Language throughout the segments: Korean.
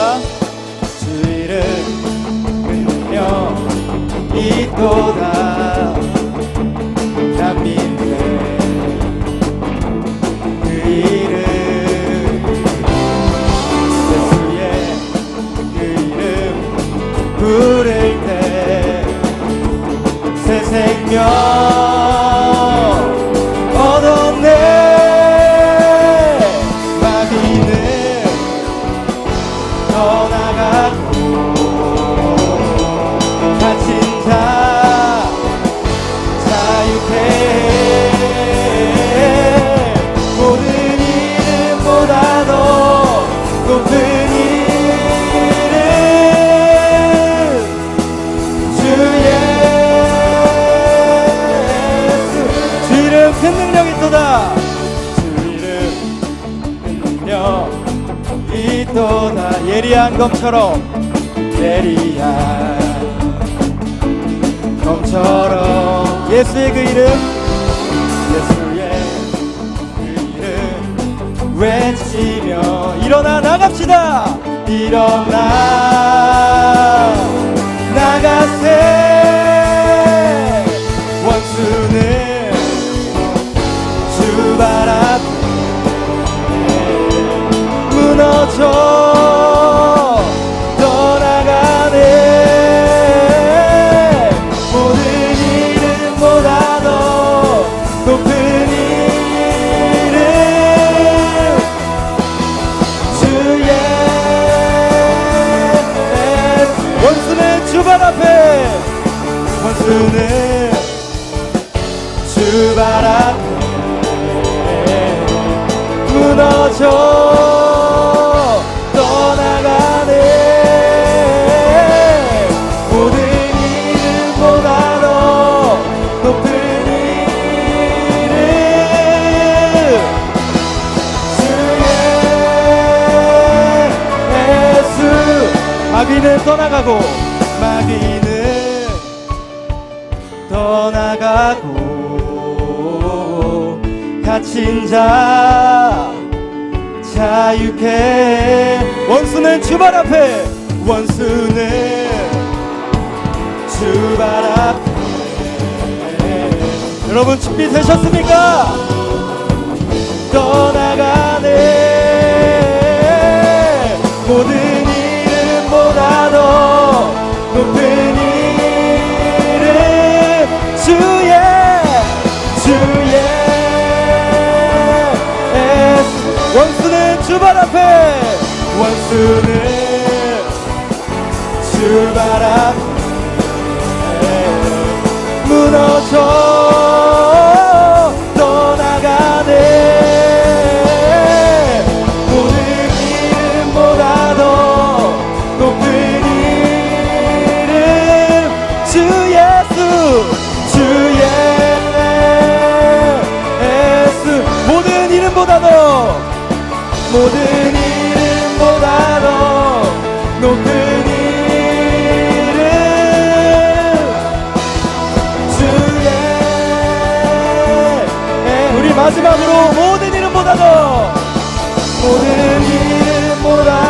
있도다 주 이름 은며 있도다. 난 믿네 그 이름 예수의 그 이름 부를 때 새 생명 큰 능력이 있도다. 주 이름 큰 능력 있도다. 예리한 검처럼 예리한 검처럼 예수의 그 이름 예수의 그 이름 외치며 일어나 나갑시다. 일어나 주발 앞에. 원수는 주발 앞에 무너져 떠나가네. 모든 이름보다도 높은 이름 주 예수. 마귀는 떠나가고 마귀는 떠나가고 갇힌 자 자유케 원수는 주발 앞에 원수는 주발 앞에 여러분 준비되셨습니까? 떠나가네 모든 원수는 주발 앞에. 원수는 주발 앞에 무너져 떠나가네. 모든 이름보다도 높은 이름 주 예수 주 예수. 모든 이름보다도 모든 이름보다도 높은 이름 주의 우리 마지막으로 모든 이름보다도 모든 이름보다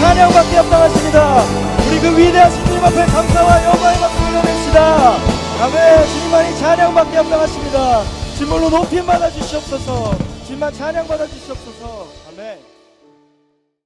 찬양받게 합당하십니다. 우리 그 위대하신 주님 앞에 감사와 영광의 박수를 올립시다. 아멘. 주님만이 찬양받게 합당하십니다. 주물로 높임 받아 주시옵소서. 주님만 찬양 받아 주시옵소서. 아멘